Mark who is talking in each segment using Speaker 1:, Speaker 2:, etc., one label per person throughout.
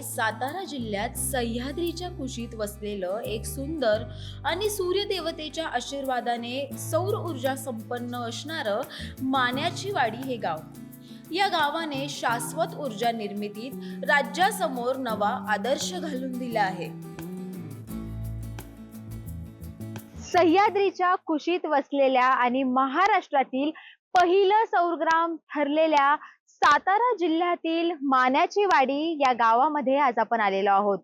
Speaker 1: आहे सातारा जिल्ह्यात सह्याद्रीच्या कुशीत वसलेलं एक सुंदर आणि सूर्यदेवतेच्या आशीर्वादाने सौर ऊर्जा संपन्न असणारं मान्याची वाडी हे गाव. या गावाने शाश्वत ऊर्जा निर्मितीत राज्यासमोर नवा आदर्श घालून दिला आहे.
Speaker 2: सह्याद्रीच्या कुशीत वसलेल्या आणि महाराष्ट्रातील पहिलं सौरग्राम ठरलेल्या सातारा जिल्ह्यातील मान्याची वाडी या गावामध्ये आज आपण आलेलो आहोत.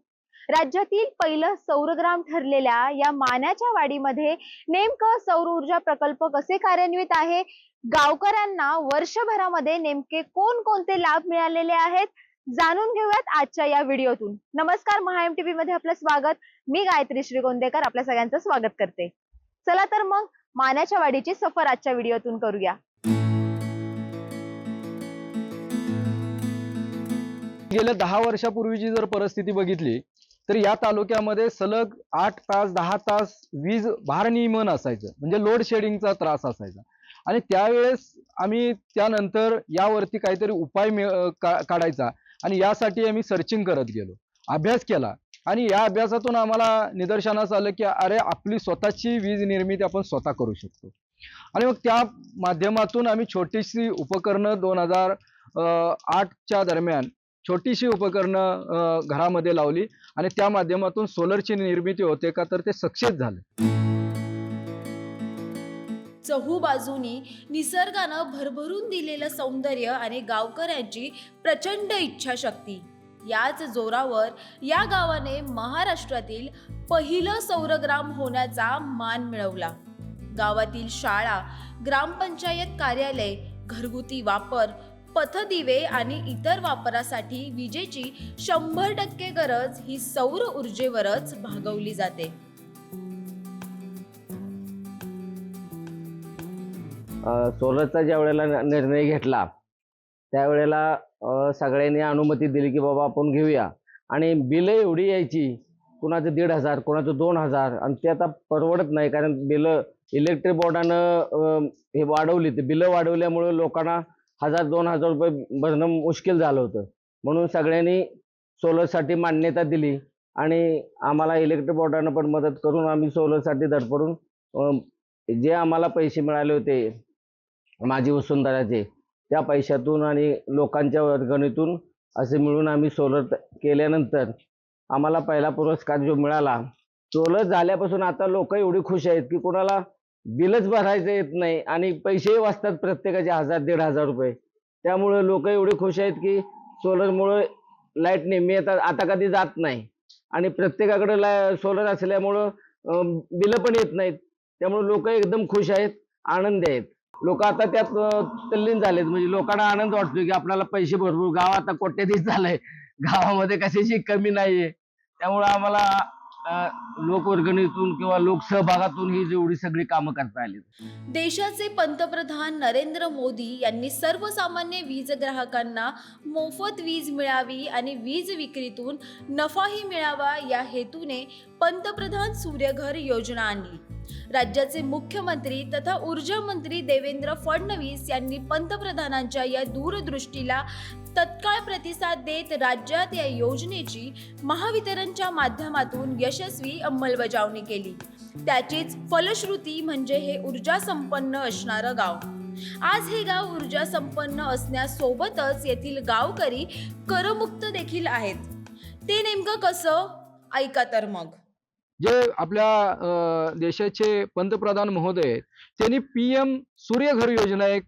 Speaker 2: राज्यातील पहिलं सौरग्राम ठरलेल्या या मान्याच्या वाडीमध्ये नेमकं सौर ऊर्जा प्रकल्प कसे कार्यान्वित आहे? गावकऱ्यांना वर्षभरामध्ये नेमके कोणकोणते लाभ मिळालेले आहेत? जाणून घेऊयात आजच्या या व्हिडिओतून. नमस्कार महा एम टीव्ही मध्ये आपलं स्वागत. मी गायत्री श्रीगोंदेकर आपल्या सगळ्यांचं स्वागत करते. चला तर मग मान्याच्या वाडीची सफर आजच्या व्हिडिओतून करूया.
Speaker 3: गेल्या दहा वर्षापूर्वीची जर परिस्थिती बघितली तर या तालुक्यामध्ये सलग आठ तास दहा तास वीज भारनियमन असायचं. म्हणजे लोड शेडिंगचा त्रास असायचा. आणि त्यावेळेस आम्ही त्यानंतर यावरती काहीतरी उपाय मिळ- काढायचा. आणि यासाठी आम्ही सर्चिंग करत गेलो. अभ्यास केला. आणि या अभ्यासातून आम्हाला निदर्शनास आलं की अरे आपली स्वतःची वीज निर्मिती आपण स्वतः करू शकतो. आणि मग त्या माध्यमातून आम्ही छोटीशी उपकरणं दोन हजार आठच्या दरम्यान छोटीशी उपकरणं घरामध्ये लावली आणि त्या माध्यमातून सोलरची निर्मिती होते का तर ते सक्सेस झालं.
Speaker 1: चहू बाजूनी निसर्गानं भरभरून दिलेलं सौंदर्य आणि गावकऱ्यांची प्रचंड इच्छाशक्ती. याच जोरावर या गावाने महाराष्ट्रातील पहिलं सौरग्राम होण्याचा मान मिळवला. गावातील शाळा ग्रामपंचायत कार्यालय घरगुती वापर पथदिवे आणि इतर वापरासाठी विजेची शंभर टक्के गरज ही सौर ऊर्जेवरच भागवली जाते.
Speaker 4: सोलरचा ज्या वेळेला निर्णय घेतला त्यावेळेला सगळ्यांनी अनुमती दिली की बाबा आपण घेऊया. आणि बिलं एवढी यायची कुणाचं दीड हजार कुणाचं दोन हजार आणि ते आता परवडत नाही कारण बिलं इलेक्ट्रिक बोर्डानं हे वाढवली ते बिलं वाढवल्यामुळे लोकांना हजार दोन हजार रुपये भरणं मुश्किल झालं होतं. म्हणून सगळ्यांनी सोलरसाठी मान्यता दिली आणि आम्हाला इलेक्ट्रिक बोर्डानं पण मदत करून आम्ही सोलरसाठी धडपडून जे आम्हाला पैसे मिळाले होते माझी वसुंधराचे त्या पैशातून आणि लोकांच्या वर्गणीतून असे मिळून आम्ही सोलर केल्यानंतर आम्हाला पहिला पुरस्कार जो मिळाला सोलर झाल्यापासून आता लोक एवढी खुश आहेत की कोणाला बिलच भरायचं येत नाही आणि पैसेही वाचतात प्रत्येकाचे हजार दीड हजार रुपये. त्यामुळे लोक एवढे खुश आहेत की सोलरमुळे लाइट नेहमी येतात. आता कधी जात नाही. आणि प्रत्येकाकडे ला सोलर असल्यामुळं बिलं पण येत नाहीत. त्यामुळे लोक एकदम खुश आहेत आनंदी आहेत. लोक आता त्यात तल्लीन झालेत. म्हणजे लोकांना आनंद वाटतो की आपल्याला पैसे भरपूर. गाव आता कोट्याधीश झालंय. गावामध्ये कशाची कमी नाहीये. त्यामुळे आम्हाला लोकवर्गणीतून किंवा लोकसहभागातून ही जेवढी सगळी कामं करता आली.
Speaker 1: देशाचे पंतप्रधान नरेंद्र मोदी यांनी सर्वसामान्य वीज ग्राहकांना मोफत वीज मिळावी आणि वीज विक्रीतून नफाही मिळावा या हेतूने पंतप्रधान सूर्यघर योजना आणली. राज्याचे मुख्यमंत्री तथा ऊर्जा मंत्री देवेंद्र फडणवीस यांनी पंतप्रधानांच्या या दूरदृष्टीला तत्काळ प्रतिसाद देत राज्यात या योजनेची महावितरणच्या माध्यमातून यशस्वी अंमलबजावणी केली. त्याचीच फलश्रुती म्हणजे हे ऊर्जा संपन्न असणारं गाव. आज हे गाव ऊर्जा संपन्न असण्यासोबतच येथील गावकरी करमुक्त देखील आहेत. ते नेमकं कसं? ऐका तर मग.
Speaker 3: जे आपल्या देशाचे पंतप्रधान महोदय आहेत, त्यांनी पी एम सूर्यघर योजना एक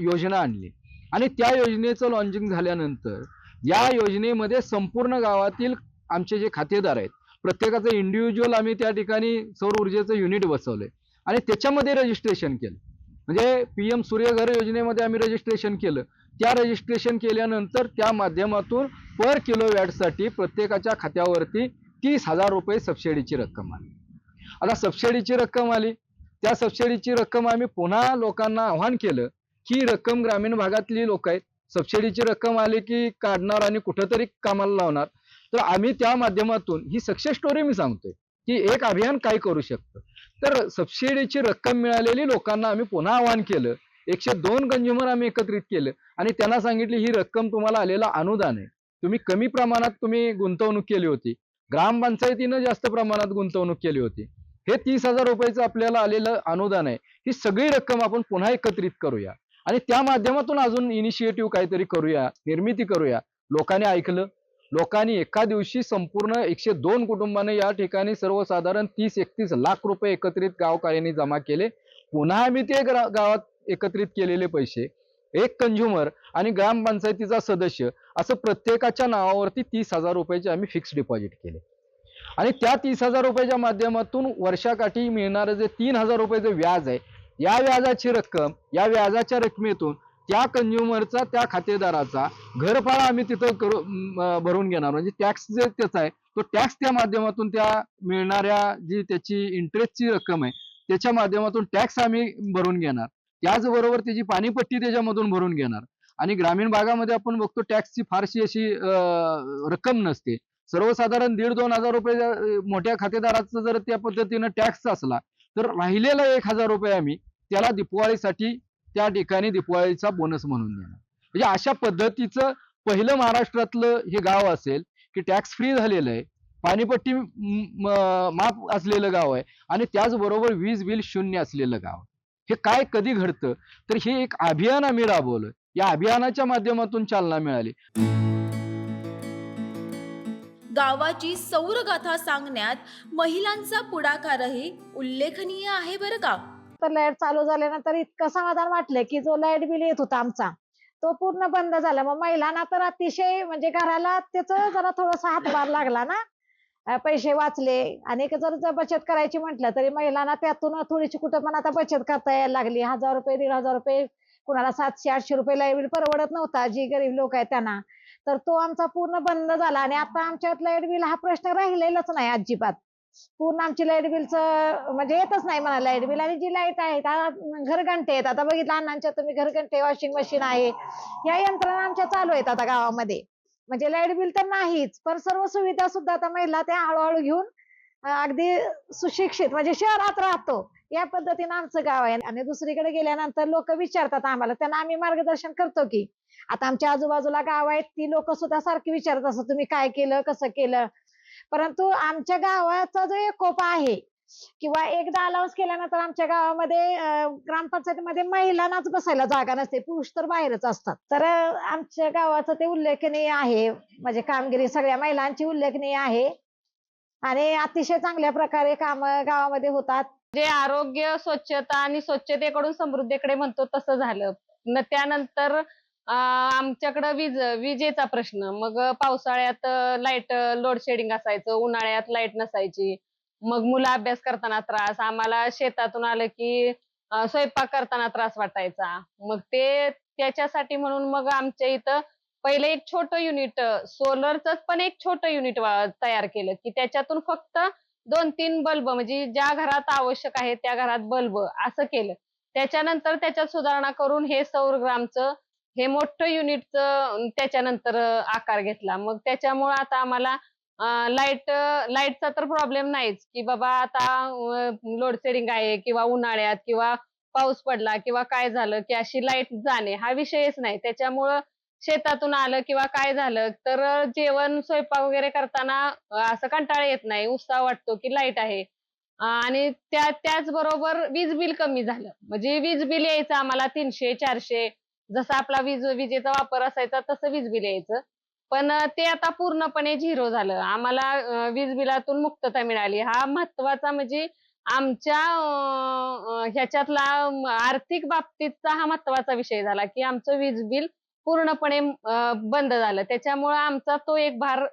Speaker 3: योजना आणली. आणि त्या योजनेचं लॉन्चिंग झाल्यानंतर या योजनेमध्ये संपूर्ण गावातील आमचे जे खातेदार आहेत प्रत्येकाचं इंडिव्हिज्युअल आम्ही त्या ठिकाणी सौर ऊर्जेचं युनिट बसवलंय. आणि त्याच्यामध्ये रजिस्ट्रेशन केलं. म्हणजे पी एम सूर्यघर योजनेमध्ये आम्ही रजिस्ट्रेशन केलं. त्या रजिस्ट्रेशन केल्यानंतर त्या माध्यमातून पर किलो वॅटसाठी प्रत्येकाच्या खात्यावरती तीस हजार रुपये सबसिडीची रक्कम आली. आता सबसिडीची रक्कम आली. त्या सबसिडीची रक्कम आम्ही पुन्हा लोकांना आव्हान केलं की रक्कम ग्रामीण भागातली लोक आहेत सबसिडीची रक्कम आली की काढणार आणि कुठंतरी कामाला लावणार. तर आम्ही त्या माध्यमातून ही सक्सेस स्टोरी मी सांगतोय की एक अभियान काय करू शकतं? तर सबसिडीची रक्कम मिळालेली लोकांना आम्ही पुन्हा आवाहन केलं. एकशे दोन कंझ्युमर आम्ही एकत्रित केलं आणि त्यांना सांगितली ही रक्कम तुम्हाला आलेला अनुदान आहे. तुम्ही कमी प्रमाणात तुम्ही गुंतवणूक केली होती. ग्रामपंचायतीनं जास्त प्रमाणात गुंतवणूक केली होती. हे तीस हजार रुपयाचं आपल्याला आलेलं अनुदान आहे. ही सगळी रक्कम आपण पुन्हा एकत्रित करूया. आणि त्या माध्यमातून अजून इनिशिएटिव्ह काहीतरी करूया निर्मिती करूया. लोकांनी ऐकलं. लोकांनी एका दिवशी संपूर्ण एकशे दोन कुटुंबाने या ठिकाणी सर्वसाधारण तीस एकतीस लाख रुपये एकत्रित गावकऱ्यांनी जमा केले. पुन्हा आम्ही ते गावात एकत्रित केलेले पैसे. एक कंझ्युमर आणि ग्रामपंचायतीचा सदस्य असं प्रत्येकाच्या नावावरती तीस हजार रुपयाचे आम्ही फिक्स डिपॉझिट केले. आणि त्या तीस हजार रुपयाच्या माध्यमातून वर्षाकाठी मिळणारं जे तीन हजार रुपयाचं व्याज आहे या व्याजाची रक्कम या व्याजाच्या रकमेतून त्या कंझ्युमरचा त्या खातेदाराचा घरफाळा आम्ही तिथं करू भरून घेणार. म्हणजे टॅक्स जे त्याचा आहे तो टॅक्स त्या माध्यमातून त्या मिळणाऱ्या जी त्याची इंटरेस्टची रक्कम आहे त्याच्या माध्यमातून टॅक्स आम्ही भरून घेणार. त्याचबरोबर त्याची पाणीपट्टी त्याच्यामधून भरून घेणार. आणि ग्रामीण भागामध्ये आपण बघतो टॅक्सची फारशी अशी रक्कम नसते. सर्वसाधारण दीड दोन हजार रुपये मोठ्या खातेदाराचा जर त्या पद्धतीनं टॅक्स असला तर राहिलेला एक हजार रुपये आम्ही त्याला दिपवाळीसाठी त्या ठिकाणी दिपवाळीचा बोनस म्हणून देणार. म्हणजे अशा पद्धतीचं पहिलं महाराष्ट्रातलं हे गाव असेल की टॅक्स फ्री झालेलं आहे पाणीपट्टी माफ असलेलं गाव आहे आणि त्याचबरोबर वीज बिल शून्य असलेलं गाव हे काय कधी घडतं? तर हे एक अभियान आम्ही राबवलं. या अभियानाच्या माध्यमातून चालना मिळाली.
Speaker 5: गावाची सौरगाथा सांगण्यात महिलांचा पुढाकारही उल्लेखनीय आहे बरं का?
Speaker 6: तर लाइट चालू झाल्यानंतर इतकं समाधान वाटलं की जो लाइट बिल येत होता आमचा तो पूर्ण बंद झाला. मग महिलांना तर अतिशय म्हणजे घराला त्याचं जरा थोडासा हातभार लागला ना. पैसे वाचले. आणि जर जर बचत करायची म्हटलं तरी महिलांना त्यातून थोडीशी कुठं पण आता बचत करता यायला लागली. हजार रुपये दीड हजार रुपये कुणाला सातशे आठशे रुपये लाइट बिल परवडत नव्हता. जी गरीब लोक आहेत त्यांना. तर तो आमचा पूर्ण बंद झाला. आणि आता आमच्या लाइट बिल हा प्रश्न राहिलेलाच नाही अजिबात. पूर्ण आमची लाइट बिलचं म्हणजे येतच नाही म्हणा लाइट बिल. आणि जी लाइट आहे घरघंटे आहेत. आता बघितलं अण्णांच्या तुम्ही घरघंटे वॉशिंग मशीन आहे. या यंत्रणा आमच्या चालू आहेत आता गावामध्ये. म्हणजे लाइट बिल तर नाहीच पण सर्व सुविधा सुद्धा आता महिला त्या हळूहळू घेऊन अगदी सुशिक्षित म्हणजे शहरात राहतो. या पद्धतीनं आमचं गाव आहे. आणि दुसरीकडे गेल्यानंतर लोक विचारतात आम्हाला. त्यांना आम्ही मार्गदर्शन करतो की आता आमच्या आजूबाजूला गाव आहेत ती लोक सुद्धा सारखी विचारत असतात तुम्ही काय केलं कसं केलं? परंतु आमच्या गावाचा जो एकोपा आहे किंवा एकदा अलाउन्स केल्यानंतर आमच्या गावामध्ये ग्रामपंचायतीमध्ये महिलांनाच बसायला जागा नसते. पुरुष तर बाहेरच असतात. तर आमच्या गावाचं ते उल्लेखनीय आहे. म्हणजे कामगिरी सगळ्या महिलांची उल्लेखनीय आहे. आणि अतिशय चांगल्या प्रकारे काम गावामध्ये होतात.
Speaker 7: जे आरोग्य स्वच्छता आणि स्वच्छतेकडून समृद्धीकडे म्हणतो तसं झालं. न त्यानंतर आमच्याकडं वीज विजेचा प्रश्न. मग पावसाळ्यात लाइट लोड शेडिंग असायचं. उन्हाळ्यात लाइट नसायची. मग मुलं अभ्यास करताना त्रास आम्हाला शेतातून आलं की स्वयंपाक करताना त्रास वाटायचा. मग ते त्याच्यासाठी म्हणून मग आमच्या इथं पहिले एक छोटं युनिट सोलरच पण एक छोटं युनिट तयार केलं की त्याच्यातून फक्त दोन तीन बल्ब म्हणजे ज्या घरात आवश्यक आहे त्या घरात बल्ब असं केलं. त्याच्यानंतर त्याच्यात सुधारणा करून हे सौरग्रामचं हे मोठं युनिटचं त्याच्यानंतर आकार घेतला. मग त्याच्यामुळं आता आम्हाला लाइट लाईटचा तर प्रॉब्लेम नाहीच की बाबा आता लोडशेडिंग आहे किंवा उन्हाळ्यात किंवा पाऊस पडला किंवा काय झालं की अशी लाइट जाणे हा विषयच नाही. त्याच्यामुळं शेतातून आलं किंवा काय झालं तर जेवण स्वयंपाक वगैरे करताना असं कंटाळा येत नाही. उत्साह वाटतो की लाइट आहे. आणि त्या त्याचबरोबर वीज बिल कमी झालं. म्हणजे वीज बिल यायचं आम्हाला तीनशे चारशे. जसं आपला वीज विजेचा वापर असायचा तसं वीज बिल यायचं. पण ते आता पूर्णपणे झिरो झालं. आम्हाला वीज बिलातून मुक्तता मिळाली. हा महत्त्वाचा म्हणजे आमच्या ह्याच्यातला आर्थिक बाबतीतचा हा महत्त्वाचा विषय झाला की आमचं वीज बिल पूर्णपणे बंद झालं. त्याच्यामुळे आमचा तो एक भार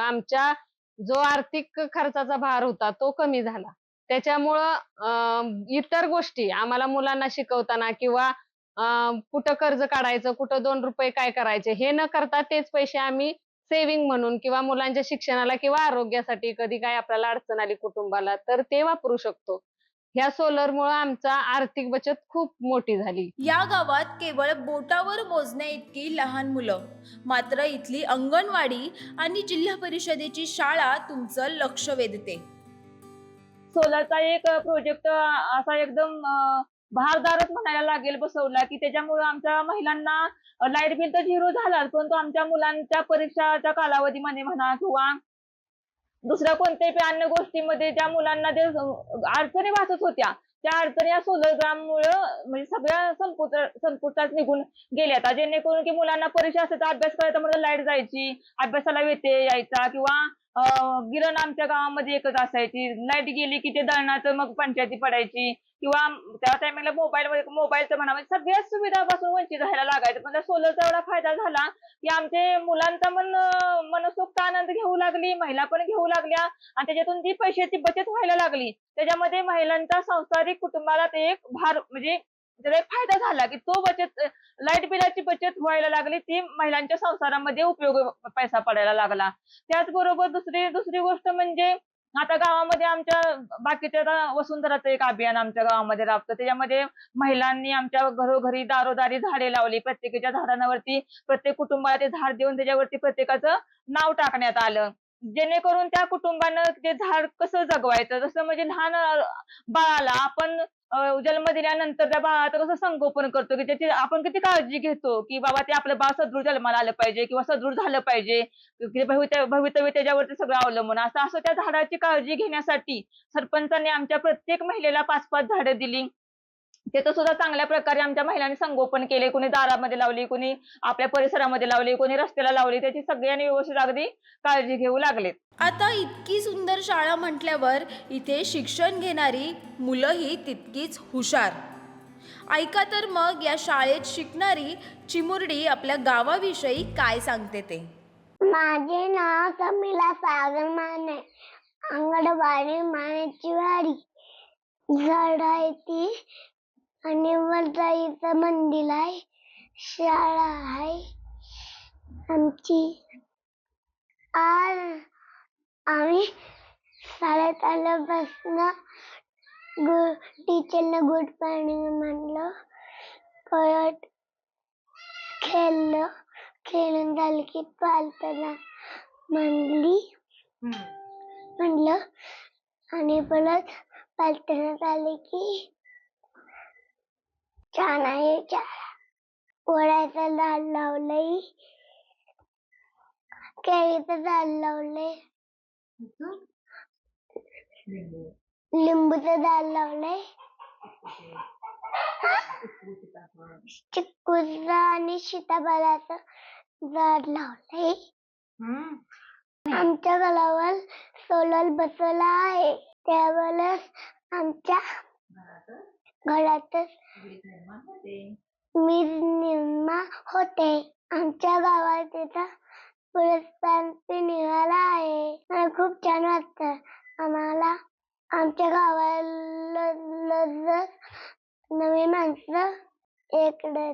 Speaker 7: आमच्या जो आर्थिक खर्चाचा भार होता तो कमी झाला. त्याच्यामुळं इतर गोष्टी आम्हाला मुलांना शिकवताना किंवा कुठं कर्ज काढायचं कुठं दोन रुपये काय करायचे हे न करता तेच पैसे आम्ही सेव्हिंग म्हणून किंवा मुलांच्या शिक्षणाला किंवा आरोग्यासाठी कधी काय आपल्याला अडचण आली कुटुंबाला तर ते वापरू शकतो. ह्या सोलरमुळे आमचा आर्थिक बचत खूप मोठी झाली.
Speaker 5: या गावात केवळ बोटावर मोजण्या इतकी लहान मुलं मात्र इथली अंगणवाडी आणि जिल्हा परिषदेची शाळा तुमचं लक्ष वेधते.
Speaker 8: सोलरचा एक प्रोजेक्ट असा एकदम भारदारच म्हणायला लागेल बसवला की त्याच्यामुळे आमच्या महिलांना लाइट बिल तर झिरो झालाच परंतु आमच्या मुलांच्या परीक्षाच्या कालावधीमध्ये म्हणा किंवा दुसऱ्या कोणत्याही अन्य गोष्टीमध्ये ज्या मुलांना जे अडचणी भासत होत्या त्या अडचणी या सोलर ग्राममुळं म्हणजे सगळ्या संपुट संपुटात निघून गेल्या जेणेकरून की मुलांना परीक्षा असेल तर अभ्यास करायचा म्हणजे लाइट जायची अभ्यासाला व्यत्यय यायचा किंवा गिरण आमच्या गावामध्ये एकच असायची. लाइट गेली की ते दळणाचं मग पंचायती पडायची. किंवा त्या टायमिंगला मोबाईल मोबाईलचं म्हणा म्हणजे सगळ्याच सुविधापासून वंचित राहायला लागायचं. पण त्या सोलरचा एवढा फायदा झाला की आमचे मुलांचा मन मनसोक्त आनंद घेऊ लागली महिला पण घेऊ लागल्या. आणि त्याच्यातून जी पैशाची बचत व्हायला लागली त्याच्यामध्ये महिलांचा संसारिक कुटुंबाला ते एक भार म्हणजे त्याचा फायदा झाला की तो बचत लाइट बिलाची बचत व्हायला लागली ती महिलांच्या संसारामध्ये उपयोग पैसा पडायला लागला. त्याचबरोबर दुसरी दुसरी गोष्ट म्हणजे आता गावामध्ये आमच्या बाकीच्या वसुंधराचं एक अभियान आमच्या गावामध्ये राबतं. त्याच्यामध्ये महिलांनी आमच्या घरोघरी दारोदारी झाडे लावली. प्रत्येकाच्या झाडांवरती प्रत्येक कुटुंबाला ते झाड देऊन त्याच्यावरती प्रत्येकाचं नाव टाकण्यात आलं. जेणेकरून त्या कुटुंबानं ते झाड कसं जगवायचं? जसं म्हणजे लहान बाळाला आपण जन्म दिल्यानंतर त्या बाळाचं कसं संगोपन करतो की त्याची आपण किती काळजी घेतो की बाबा ते आपलं बाळ सदृढ जन्माला आलं पाहिजे किंवा सदृढ झालं पाहिजे? भवितव्य भवितव्य त्याच्यावरती सगळं अवलंबून असं असं त्या झाडाची काळजी घेण्यासाठी सरपंचांनी आमच्या प्रत्येक महिलेला पाच पाच झाडं दिली. त्याचं सुद्धा चांगल्या प्रकारे आमच्या महिलांनी संगोपन केले. कोणी दारामध्ये लावली कोणी आपल्या परिसरामध्ये लावली कोणी रस्त्याला लावली. त्याची सगळ्यांनी व्यवस्थित अगदी काळजी घेऊ लागलेत.
Speaker 5: आता इतकी सुंदर शाळा म्हटल्यावर इथे शिक्षण घेणारी मुलंही तितकीच हुशार. ऐका तर मग या शाळेत शिकणारी चिमुरडी आपल्या गावाविषयी काय सांगते ते?
Speaker 9: माझे नाव समीला सागर माने अंगणवाडी मानेची वाडी. झाड आहे ती. आणि इथं मंदिर आहे शाळा आहे. आमची आज आम्ही शाळेत आल्यापासून गु टीचरला गुड मॉर्निंग म्हणलं. परत खेळलं. खेळून झालं की पालताना म्हणली म्हणलं. आणि परत पालताना झाले की छान आहे वडाचं झाड लावलंय केळीचं झाड लावलंय लिंबूचं झाड लावलंय चिक्कूचं आणि सीताफळाचं झाड लावलंय. आमच्या घरावर सोलर बसवला आहे त्यावेळेस आमच्या घरातच वीज निर्माण होते. आमच्या गावात तिथं पुरस्कार ते निघाला आहे. मला खूप छान वाटतं. आम्हाला आमच्या गावाला जर माणसं इकडे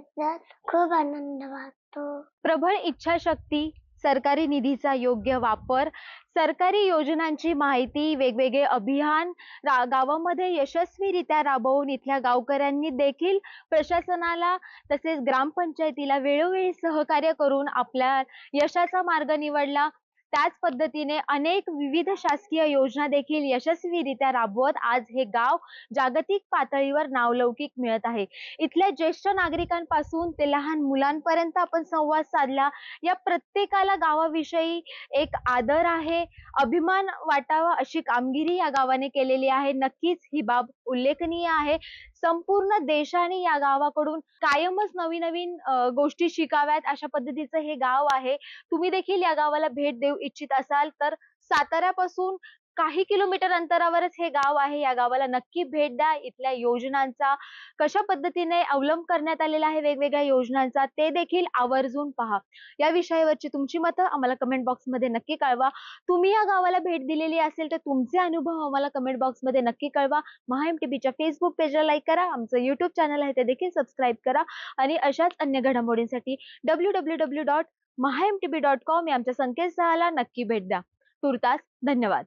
Speaker 9: खूप आनंद वाटतो.
Speaker 1: प्रबळ इच्छाशक्ती सरकारी निधीचा योग्य वापर सरकारी योजनांची माहिती वेगवेगळे अभियान रा गावामध्ये यशस्वीरित्या राबवून इथल्या गावकऱ्यांनी देखील प्रशासनाला तसेच ग्रामपंचायतीला वेळोवेळी सहकार्य करून आपल्या यशाचा मार्ग निवडला. त्याच पद्धतीने अनेक विविध शासकीय योजना देखील यशस्वीरित्या राबवत आज हे गाव जागतिक पातळीवर नावलौकिक मिळत आहे. इथल्या ज्येष्ठ नागरिकांपासून ते लहान मुलांपर्यंत आपण संवाद साधला. या प्रत्येकाला गावाविषयी एक आदर आहे अभिमान वाटावा अशी कामगिरी या गावाने केलेली आहे. नक्कीच ही बाब उल्लेखनीय आहे. संपूर्ण देशाने या गावाकडून कायमच नवीन नवीन गोष्टी शिकाव्यात अशा पद्धतीचं हे गाव आहे. तुम्ही देखील या गावाला भेट देऊ इच्छित असाल तर साताऱ्यापासून काही किलोमीटर अंतरावरच हे गाव आहे. या गावाला नक्की भेट द्या. इथल्या योजनांचा कशा पद्धतीने अवलंब करण्यात आलेला आहे वेगवेगळ्या योजनांचा ते देखील आवर्जून पहा. या विषयावरची तुमची मतं आम्हाला कमेंट बॉक्समध्ये नक्की कळवा. तुम्ही या गावाला भेट दिलेली असेल तर तुमचे अनुभव आम्हाला कमेंट बॉक्समध्ये नक्की कळवा. महा एम टी बीच्या फेसबुक पेजला लाईक करा. आमचं युट्यूब चॅनल आहे ते देखील सबस्क्राईब करा. आणि अशाच अन्य घडामोडींसाठी W W W dot Maha M T B dot com या आमच्या संकेतस्थळाला नक्की भेट द्या. तुर्तास धन्यवाद.